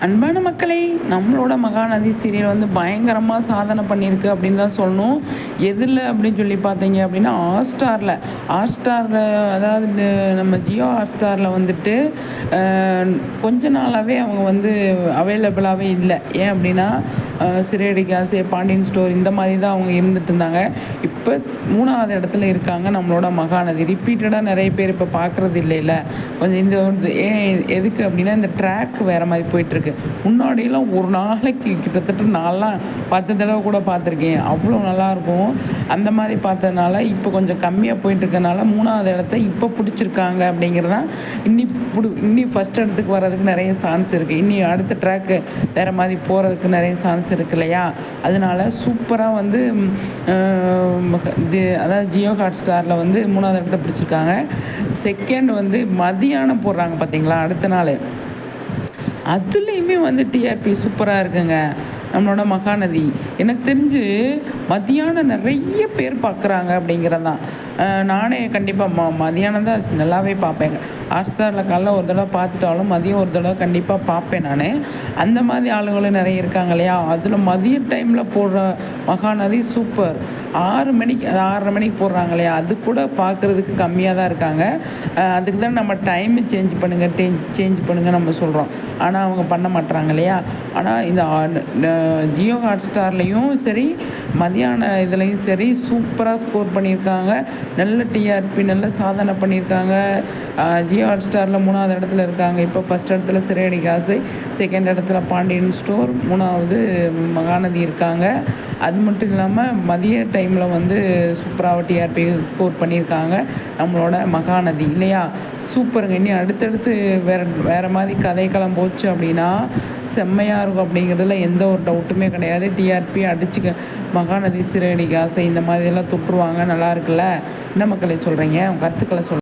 அன்பான மக்களை நம்மளோட மகாநதி சீரியல் வந்து பயங்கரமாக சாதனை பண்ணியிருக்கு அப்படின்னு தான் சொல்லணும். எதில் அப்படின்னு சொல்லி பார்த்தீங்க அப்படின்னா ஹாட்ஸ்டாரில் ஹாட்ஸ்டாரில் அதாவது நம்ம ஜியோ ஹாட்ஸ்டாரில் வந்துட்டு கொஞ்ச நாளாகவே அவங்க வந்து அவைலபிளாகவே இல்லை. ஏன் அப்படின்னா அஹ், சிறையடி பாண்டியன் ஸ்டோர் இந்த மாதிரி தான் அவங்க இருந்துட்டு இருந்தாங்க. இப்போ மூணாவது இடத்துல இருக்காங்க நம்மளோட மகாநதி. ரிப்பீட்டடாக நிறைய பேர் இப்போ பார்க்குறது இல்லைல்ல. கொஞ்சம் இந்த ஏன் எதுக்கு அப்படின்னா இந்த ட்ராக் வேறு மாதிரி போயிட்டுருக்கு முன்னாடியெல்லாம் ஒரு நாளைக்கு கிட்டத்தட்ட நான்லாம் பத்து தடவை கூட பார்த்துருக்கேன். அவ்வளோ நல்லாயிருக்கும். அந்த மாதிரி பார்த்ததுனால இப்போ கொஞ்சம் கம்மியாக போயிட்டுருக்கனால மூணாவது இடத்த இப்போ பிடிச்சிருக்காங்க அப்படிங்கிறது தான் இன்னி பிடி இன்னி ஃபஸ்ட் இடத்துக்கு வர்றதுக்கு நிறைய சான்ஸ் இருக்குது இன்னி அடுத்த ட்ராக்கு வேறு மாதிரி போகிறதுக்கு நிறைய சான்ஸ் இருக்கு இல்லையா? அதனால சூப்பராக வந்து இது அதாவது ஜியோ ஹாட் ஸ்டாரில் வந்து மூணாவது இடத்த பிடிச்சிருக்காங்க. செகண்ட் வந்து மதியானம் போடுறாங்க பார்த்தீங்களா? அடுத்த நாள். அதுலேயுமே வந்து டிஆர்பி சூப்பராக இருக்குங்க. நம்மளோட மகாநதி. எனக்கு தெரிஞ்சு மதியானம் நிறைய பேர் பார்க்குறாங்க அப்படிங்கிறது தான். நானே கண்டிப்பாக ம மதியானம் தான் நல்லாவே பார்ப்பேங்க ஹாட்ஸ்டாரில் காலைல ஒரு தடவை பார்த்துட்டாலும் மதியம் ஒரு தடவை கண்டிப்பாக பார்ப்பேன் நான். அந்த மாதிரி ஆளுங்களும் நிறைய இருக்காங்க இல்லையா? அதில் மதிய டைமில் போடுற மகாநதி சூப்பர். ஆறு மணிக்கு அது ஆறரை மணிக்கு போடுறாங்க இல்லையா அது கூட பார்க்குறதுக்கு கம்மியாக தான் இருக்காங்க. அதுக்கு தான் நம்ம டைம் சேஞ்ச் பண்ணுங்கள் டே சேஞ்ச் பண்ணுங்கள் நம்ம சொல்கிறோம் ஆனால் அவங்க பண்ண மாட்றாங்க இல்லையா? ஆனால் இந்த ஜியோ ஹாட் ஸ்டார்லேயும் சரி மதியான இதுலேயும் சரி சூப்பராக ஸ்கோர் பண்ணியிருக்காங்க. நல்ல டிஆர்பி நல்ல சாதனை பண்ணியிருக்காங்க. ஜியோ ஹாட் ஸ்டாரில் மூணாவது இடத்துல இருக்காங்க. இப்போ ஃபஸ்ட் இடத்துல சிறையடி காசு செகண்ட் இடத்துல பாண்டியன் ஸ்டோர் மூணாவது மகாநதி இருக்காங்க. அது மட்டும் இல்லாமல் மதிய டைமில் வந்து சூப்பராக டிஆர்பி ஸ்கோர் பண்ணியிருக்காங்க. நம்மளோட மகாநதி. இல்லையா? சூப்பருங்க. இனி அடுத்தடுத்து வேறு வேறு மாதிரி கதைக்களம் போச்சு அப்படின்னா செம்மையாக இருக்கும் அப்படிங்கிறதுல எந்த ஒரு டவுட்டுமே கிடையாது. டிஆர்பி அடிச்சுக்க மகாநதி சிறையடி காசை இந்த மாதிரியெல்லாம் தொட்டுருவாங்க நல்லா இருக்குல்ல? என்ன மக்களை சொல்கிறீங்க கருத்துக்களை சொல்